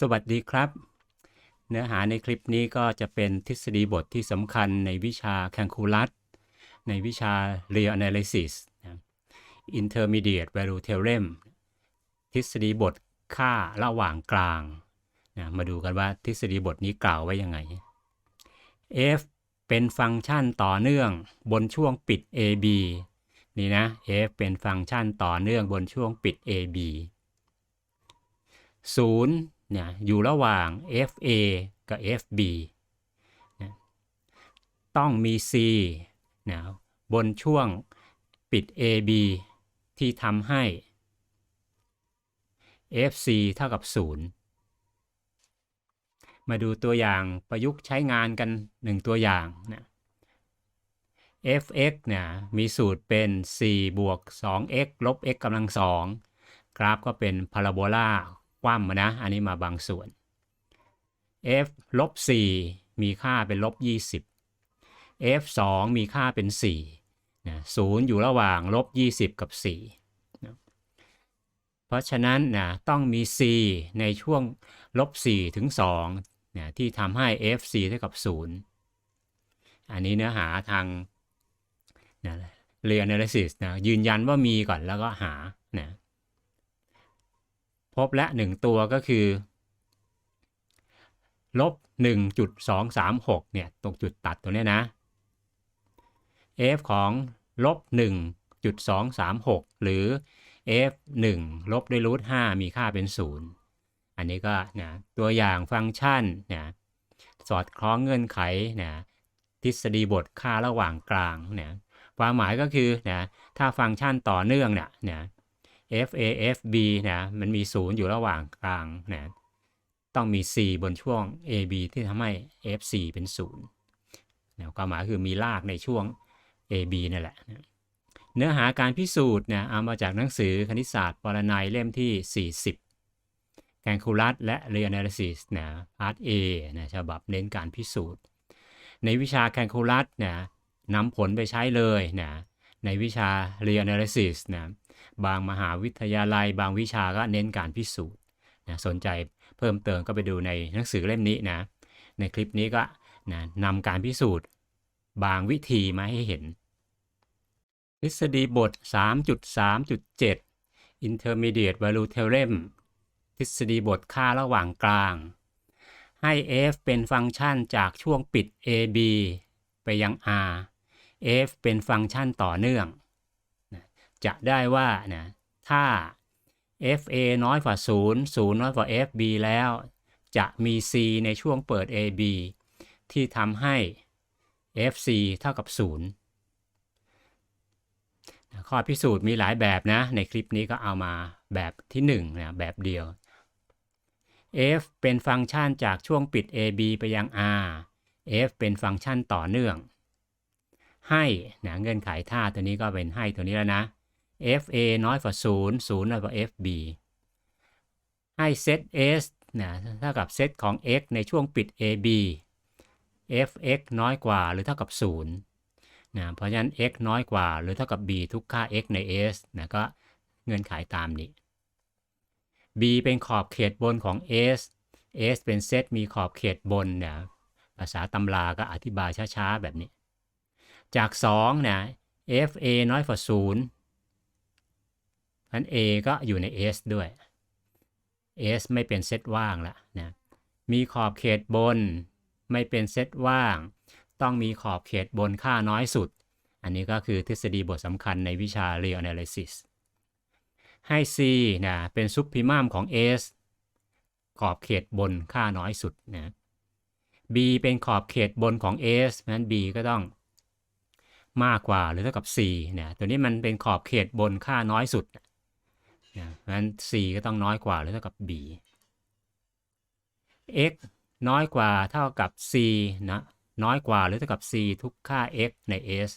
สวัสดีครับ เนื้อหาในคลิปนี้ก็จะเป็นทฤษฎีบทที่สำคัญในวิชาแค l คูลัสในวิชา Real Analysis นะ Intermediate Value Theorem ทฤษฎีบทค่าระหว่างกลางนะมาดูกันว่าทฤษฎีบทนี้กล่าวไว้ยังไง f เป็นฟังก์ชันต่อเนื่องบนช่วงปิด ab นี่นะ f เป็นฟังก์ชันต่อเนื่องบนช่วงปิด ab 0 นี่ยอยู่ระหว่าง fa กับ fb นะต้องมี c นะบนช่วงปิด ab ที่ทำให้ fc เท่ากับ 0 มาดูตัวอย่างประยุกต์ใช้งานกัน 1 ตัวอย่างนะ fx เนี่ยมีสูตรเป็น 4 บวก 2x ลบ x กำลัง 2 กราฟก็เป็นพาราโบลา คว่ำนะ อันนี้มาบางส่วน f ลบ4มีค่าเป็นลบ20 f 2มีค่าเป็น4นะ0อยู่ระหว่างลบ20 กับ4นะเพราะฉะนั้นนะต้องมี c ในช่วงลบ4ถึง2นะที่ทำให้ f c เท่ากับ0อันนี้เนื้อหาทางนะเรียน analysis นะยืนยันว่ามีก่อนแล้วก็หานะ พบและหนึ่งตัวก็คือลบ1.236เนี่ยตรงจุดตัดตรงนี้นะ f ของลบ1.236 หรือ f 1ลบด้วยรูท5มีค่าเป็น 0 อันนี้ก็นะตัวอย่างฟังก์ชันนะสอดคล้องเงื่อนไขนะทฤษฎีบทค่าระหว่างกลางนะความหมายก็คือนะถ้าฟังก์ชันต่อเนื่องเนี่ยนะ f a f b นะมันมี 0 อยู่ระหว่างกลางนะต้องมี c บนช่วง a b ที่ทำให้ f c เป็น0นะความหมายคือมีรากในช่วง a b นั่นแหละนะเนื้อหาการพิสูจน์นี่ยเอามาจากหนังสือคณิตศาสตร์ปรนัยเล่มที่ 40แค l คูลัสและ Real Analysis นะพาร์ท A นะฉบับเน้นการพิสูจน์ ในวิชาแค l คูลัสนะนำผลไปใช้เลยนะในวิชา Real Analysis นะ บางมหาวิทยาลัย บางวิชาก็เน้นการพิสูจน์นะสนใจเพิ่มเติมก็ไปดูในหนังสือเล่มนี้นะ ในคลิปนี้ก็นะนำการพิสูจน์ บางวิธีมาให้เห็น ทฤษฎีบท 3.3.7 Intermediate Value Theorem ทฤษฎีบทค่าระหว่างกลาง ให้ f เป็นฟังก์ชันจากช่วงปิด ab ไปยัง r f เป็นฟังก์ชันต่อเนื่อง จะได้ว่านะถ้า fa น้อยกว่า 0 0 น้อยกว่า fb แล้ว จะมี c ในช่วงเปิด ab ที่ทำให้ fc เท่ากับ 0 ข้อพิสูจน์มีหลายแบบนะ ในคลิปนี้ก็เอามาแบบที่1นะแบบเดียว f เป็นฟังก์ชันจากช่วงปิด ab ไปยัง r f เป็นฟังก์ชันต่อเนื่อง ให้นะเงื่อนไขท่าตัวนี้ก็เป็นให้ตัวนี้แล้วนะ fa น้อยกว่า 0 0 น้อยกว่า fb ให้เซต s นะเท่ากับเซตของ x ในช่วงปิด ab fx น้อยกว่าหรือเท่ากับ 0 นะ เพราะฉะนั้น x น้อยกว่าหรือเท่ากับ b ทุกค่า x ใน s นะก็เงื่อนไขตามนี้ b เป็นขอบเขตบนของ s s เป็นเซตมีขอบเขตบนเนี่ยภาษาตำราก็อธิบายช้าๆ แบบนี้ จาก 2 นะ fa น้อยกว่า 0 นั้น A ก็อยู่ใน S ด้วย S ไม่เป็นเซตว่างละนะมีขอบเขตบน ไม่เป็นเซตว่าง ต้องมีขอบเขตบนค่าน้อยสุด อันนี้ก็คือทฤษฎีบทสำคัญในวิชา Real Analysis ให้ C นะเป็นซุปพิมัมของ S ขอบเขตบนค่าน้อยสุดนะ B เป็นขอบเขตบนของ S นั้น B ก็ต้องมากกว่าหรือเท่ากับ C นะตัวนี้มันเป็นขอบเขตบนค่าน้อยสุดนะเพราะฉะ นั้น c ก็ต้องน้อยกว่าหรือเท่ากับ b x น้อยกว่าเท่ากับ c นะน้อยกว่าหรือเท่ากับ c ทุกค่า x ใน s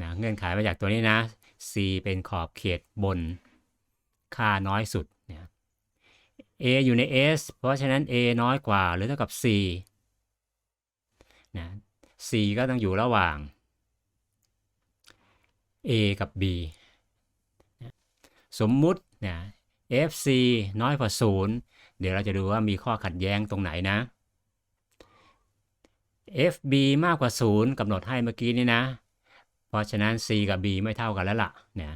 นะเงื่อนไขมาจากตัวนี้นะ c เป็นขอบเขตบน ค่าน้อยสุดเนี่ย a อยู่ใน s เพราะฉะนั้น a น้อยกว่าหรือเท่ากับ c นะ c ก็ต้องอยู่ระหว่าง a กับ b สมมุติเนะ FC น้อยกว่า0เดี๋ยวเราจะดูว่ามีข้อขัดแย้งตรงไหนนะ FB มากกว่า0กำหนดให้เมื่อกี้นี้นะ เพราะฉะนั้น C กับ B ไม่เท่ากันแล้วล่ะเนี่ย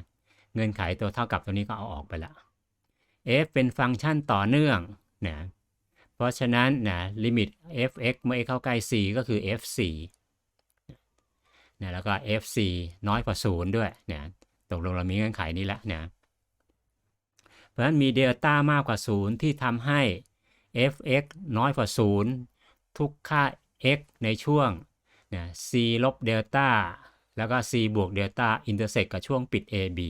เงื่อนไขตัวเท่ากับตัวนี้ก็เอาออกไปละ f เป็นฟังก์ชันต่อเนื่องนะเพราะฉะนั้นนะลิมิต f(x) เมื่อ x เข้าใกล้ c ก็คือ f4 นะแล้วก็ f4 น้อยกว่า 0 ด้วยนะตกลงเรามีเงื่อนไขนี้แล้วนะ เพราะฉะนั้นมีเดลต้ามากกว่า 0 ที่ทำให้ f(x) น้อยกว่า 0 ทุกค่า x ในช่วงนะ c ลบเดลต้าแล้วก็ c บวกเดลต้าอินเตอร์เซกกับช่วงปิด ab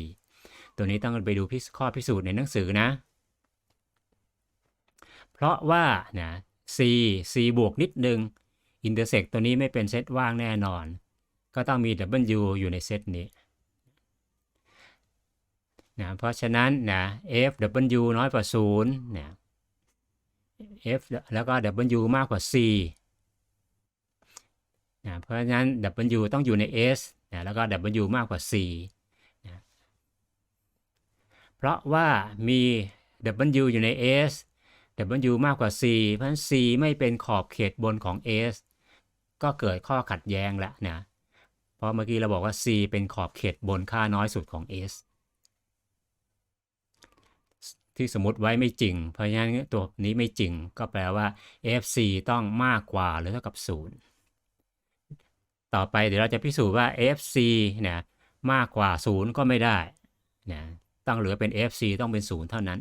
ตัวนี้ต้องไปดูข้อพิสูจน์ในหนังสือนะ เพราะว่านะ c c บวกนิดนึงอินเตอร์เซกตัวนี้ไม่เป็นเซตว่างแน่นอน ก็ต้องมี w อยู่ในเซตนี้ นะเพราะฉะนั้นนะ f w น้อยกว่า0นะ f แล้วก็ w มากกว่า c นะเพราะฉะนั้น w ต้องอยู่ใน s นะแล้วก็ w มากกว่า c นะเพราะว่ามี w อยู่ใน s w มากกว่า c เพราะฉะนั้น c ไม่เป็นขอบเขตบนของ s ก็เกิดข้อขัดแย้งแล้วนะ เพราะเมื่อกี้เราบอกว่า c เป็นขอบเขตบนค่าน้อยสุดของ s ที่สมมติไว้ไม่จริง เพราะฉะนั้นตัวนี้ไม่จริง ก็แปลว่า fc ต้องมากกว่าหรือเท่ากับ 0 ต่อไปเดี๋ยวเราจะพิสูจน์ว่า fc นะมากกว่า 0 ก็ไม่ได้นะต้องเหลือเป็น fc ต้องเป็น 0 เท่านั้น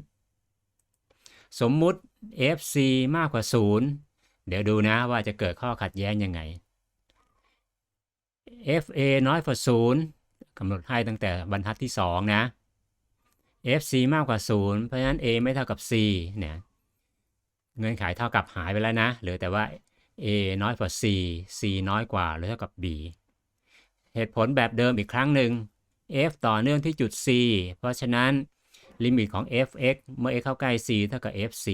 สมมุติ fc มากกว่า 0 เดี๋ยวดูนะว่าจะเกิดข้อขัดแย้งยังไง fa น้อยกว่า0กำหนดให้ตั้งแต่บรรทัดที่ 2 นะ fc มากกว่า 0 เพราะฉะนั้น a ไม่เท่ากับ c เนี่ยเงื่อนไขเท่ากับหายไปแล้วนะเหลือแต่ว่า a น้อยกว่า c c น้อยกว่าหรือเท่ากับ b เหตุผลแบบเดิมอีกครั้งหนึ่ง f ต่อเนื่องที่จุด c เพราะฉะนั้นลิมิตของ f(x) เมื่อ x เข้าใกล้ c เท่ากับ fc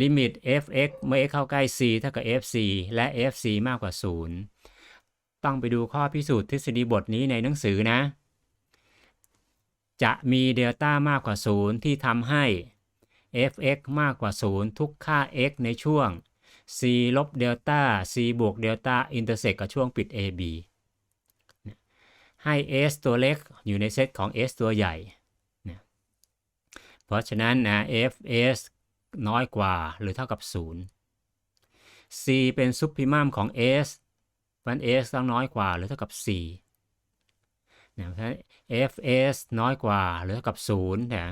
ลิมิต f(x) เมื่อ x เข้าใกล้ c เท่ากับ fc และ fc มากกว่า 0 ต้องไปดูข้อพิสูจน์ทฤษฎีบทนี้ในหนังสือนะ จะมีเดลต้ามากกว่า 0 ที่ทำให้ f(x) มากกว่า 0 ทุกค่า x ในช่วง c ลบเดลต้า c บวกเดลต้าอินเตอร์เซกกับช่วงปิด ab ให้ s ตัวเล็กอยู่ในเซตของ s ตัวใหญ่ เพราะฉะนั้นนะ fs น้อยกว่าหรือเท่ากับ 0 c เป็นซุปพิมัมของ s เพราะ s ต้องน้อยกว่าหรือเท่ากับ c นะเพราะฉะนั้น fs น้อยกว่าหรือเท่ากับ0นะ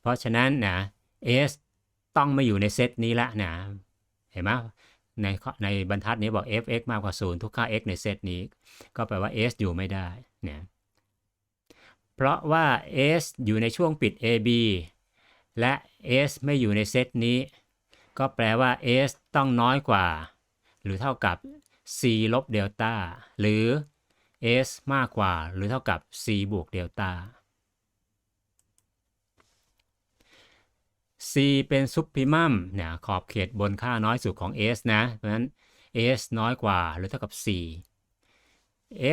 เพราะฉะนั้นนะ s ต้องมาอยู่ในเซตนี้ละนะเห็นไหมในในบรรทัดนี้บอก fx มากกว่า 0 ทุกค่า x ในเซตนี้ ก็แปลว่า s อยู่ไม่ได้นะเพราะว่า s อยู่ในช่วงปิด ab และ s ไม่อยู่ในเซตนี้ ก็แปลว่า s ต้องน้อยกว่า หรือเท่ากับ c ลบเดลต้าหรือ s มากกว่าหรือเท่ากับ c บวกเดลต้า c เป็นซุปพิมัมเนี่ยขอบเขตบนค่าน้อยสุดของ s นะ เพราะฉะนั้น s น้อยกว่าหรือเท่ากับ c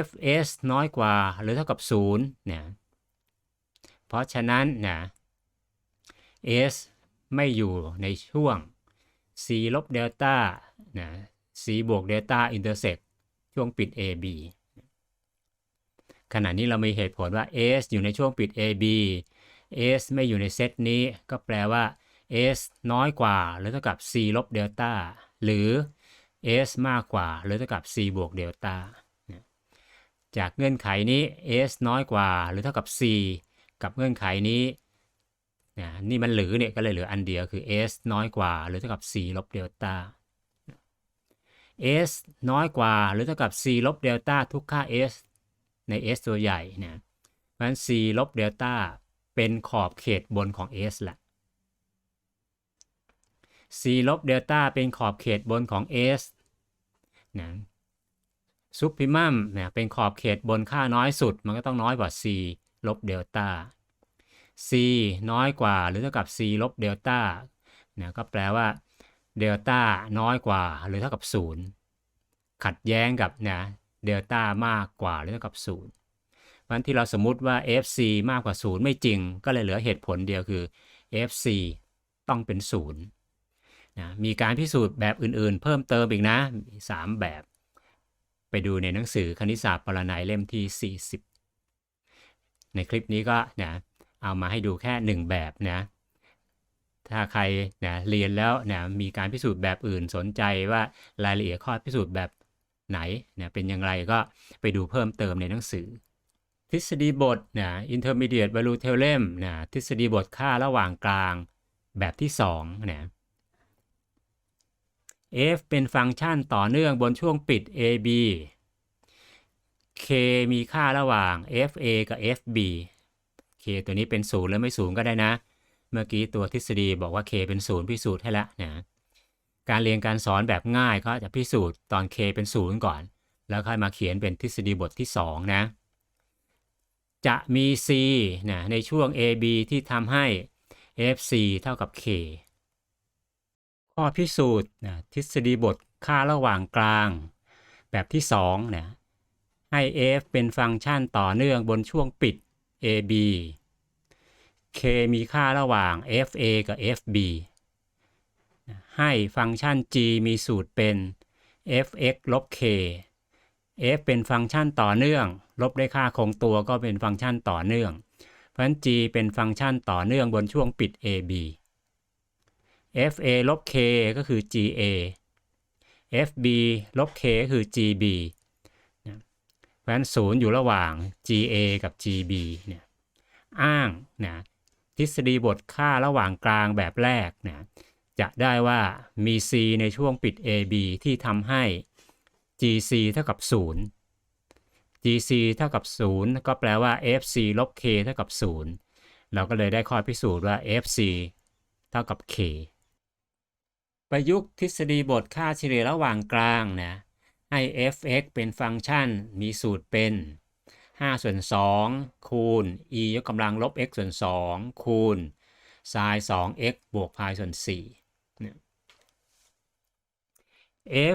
fs น้อยกว่าหรือเท่ากับ 0 เนี่ย เพราะฉะนั้นนะ s ไม่อยู่ในช่วง c ลบเดลต้านะ c บวกเดลต้าอินเตอร์เซ็กช่วงปิด ab ขณะนี้เรามีเหตุผลว่า s อยู่ในช่วงปิด ab s ไม่อยู่ในเซตนี้ ก็แปลว่า s น้อยกว่าหรือเท่ากับ c ลบเดลต้าหรือ s มากกว่าหรือเท่ากับ c บวกเดลต้าจากเงื่อนไขนี้ s น้อยกว่าหรือเท่ากับ c กับเงื่อนไขนี้นะนี่มันหรือเนี่ยก็เลยเหลืออันเดียวคือ s น้อยกว่าหรือเท่ากับ c ลบเดลต้า s น้อยกว่าหรือเท่ากับ c ลบเดลต้าทุกค่า s ใน s ตัวใหญ่นะเพราะฉะนั้น c ลบเดลต้าเป็นขอบเขตบนของ s ละ c ลบเดลต้าเป็นขอบเขตบนของ s นะซุปพิมัมเนี่ยเป็นขอบเขตบนค่าน้อยสุด มันก็ต้องน้อยกว่า c ลบเดลต้า c น้อยกว่าหรือเท่ากับ c ลบเดลต้าเนี่ยก็แปลว่าเดลต้าน้อยกว่าหรือเท่ากับ 0 ขัดแย้งกับนะ เดลต้ามากกว่าหรือเท่ากับ0วันที่เราสมมุติว่า fc มากกว่า 0 ไม่จริง ก็เลยเหลือเหตุผลเดียวคือ FC ต้องเป็นศูนย์นะมีการพิสูจน์แบบอื่นๆ เพิ่มเติมอีกนะมีสามแบบ ไปดูในหนังสือคณิตศาสตร์ปรนัยเล่มที่ 40 ในคลิปนี้ก็นะเอามาให้ดูแค่หนึ่งแบบนะ ถ้าใครนะเรียนแล้วนะมีการพิสูจน์แบบอื่นสนใจว่ารายละเอียดข้อพิสูจน์แบบ ไหนนะเป็นอย่างไรก็ไปดูเพิ่มเติมในหนังสือ ทฤษฎีบทนะ intermediate value theorem นะทฤษฎีบทค่าระหว่างกลางแบบที่2นะ f เป็นฟังก์ชันต่อเนื่องบนช่วงปิด ab k มีค่าระหว่าง fa กับ fb k ตัวนี้เป็นศูนย์หรือไม่ศูนย์ก็ได้นะ เมื่อกี้ตัวทฤษฎีบอกว่า k เป็นศูนย์พิสูจน์ให้แล้วนะ การเรียนการสอนแบบง่ายก็จะพิสูจน์ตอน k เป็นศูนย์ก่อน แล้วค่อยมาเขียนเป็นทฤษฎีบทที่ 2 นะ จะมี c นะในช่วง ab ที่ทำให้ fc เท่ากับ k ข้อพิสูจน์นะทฤษฎีบทค่าระหว่างกลาง แบบที่2นะให้ f เป็นฟังก์ชันต่อเนื่องบนช่วงปิด ab k มีค่าระหว่าง fa กับ fb ให้ฟังก์ชัน g มีสูตรเป็น fx ลบ k f เป็นฟังก์ชันต่อเนื่อง ลบด้วยค่าคงตัวก็เป็นฟังก์ชันต่อเนื่อง เพราะฉะนั้น g เป็นฟังก์ชันต่อเนื่องบนช่วงปิด ab fa ลบ k ก็คือ ga fb ลบ k ก็คือ gb เพราะฉะนั้นศูนย์อยู่ระหว่าง ga กับ gb เนี่ยอ้างนะทฤษฎีบทค่าระหว่างกลางแบบแรกนะ จะได้ว่ามี c ในช่วงปิด ab ที่ทำให้ gc เท่ากับ 0 gc เท่ากับ 0 ก็แปลว่า fc ลบ k เท่ากับ 0 เราก็เลยได้ข้อพิสูจน์ว่า fc เท่ากับ k ประยุกต์ทฤษฎีบทค่าเฉลี่ยระหว่างกลางนะให้ f(x) เป็นฟังก์ชันมีสูตรเป็น 5 ส่วน 2 คูณ e ยกกำลังลบ x ส่วน 2 คูณ sin 2x บวก pi ส่วนสี่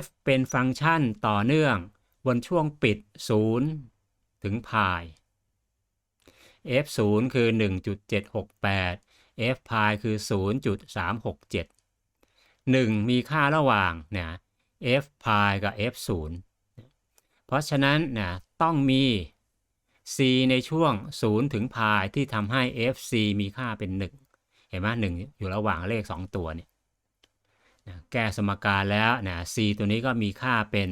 f เป็นฟังก์ชันต่อเนื่อง บนช่วงปิด 0 ถึง pi f 0คือ 1.768 f pi คือ 0.367 1 มีค่าระหว่างนะ f pi กับ f 0เพราะฉะนั้นนะต้องมี c ในช่วง 0 ถึง pi ที่ทำให้ fc มีค่าเป็น 1 เห็นไหม1อยู่ระหว่างเลข 2 ตัวเนี่ย แก้สมการแล้วนะ c ตัวนี้ก็มีค่าเป็น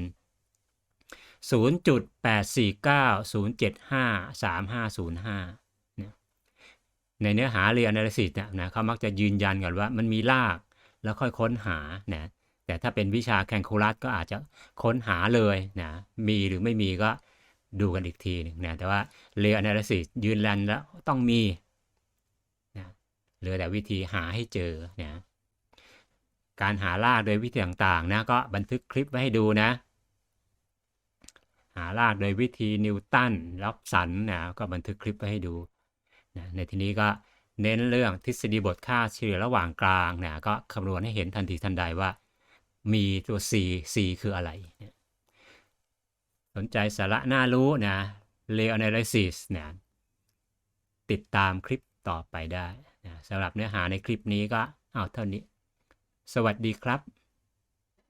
0.849-075-3505ในเนื้อหาเรียน analysis เนี่ยนะเขามักจะยืนยันกันว่ามันมีรากแล้วค่อยค้นหานะแต่ถ้าเป็นวิชาแคลคูลัสก็อาจจะค้นหาเลยนะมีหรือไม่มีก็ดูกันอีกทีหนึงนะแต่ว่าเรียน analysis ยืนยันแล้วต้องมีนะเหลือแต่วิธีหาให้เจอนะ การหารากโดยวิธีต่างๆนะก็บันทึกคลิปไว้ให้ดูนะ หารากโดยวิธีนิวตันรับสันนะก็บันทึกคลิปไว้ให้ดูนะในที่นี้ก็เน้นเรื่องทฤษฎีบทค่าเฉลี่ยระหว่างกลางนะก็คำนวณให้เห็นทันทีทันใดว่า มีตัว c c คืออะไร สนใจสาระน่ารู้นะ r e a Analysis นะติดตามคลิปต่อไปได้นะสำหรับเนื้อหาในคลิปนี้ก็เอาเท่านี้ สวัสดีครับ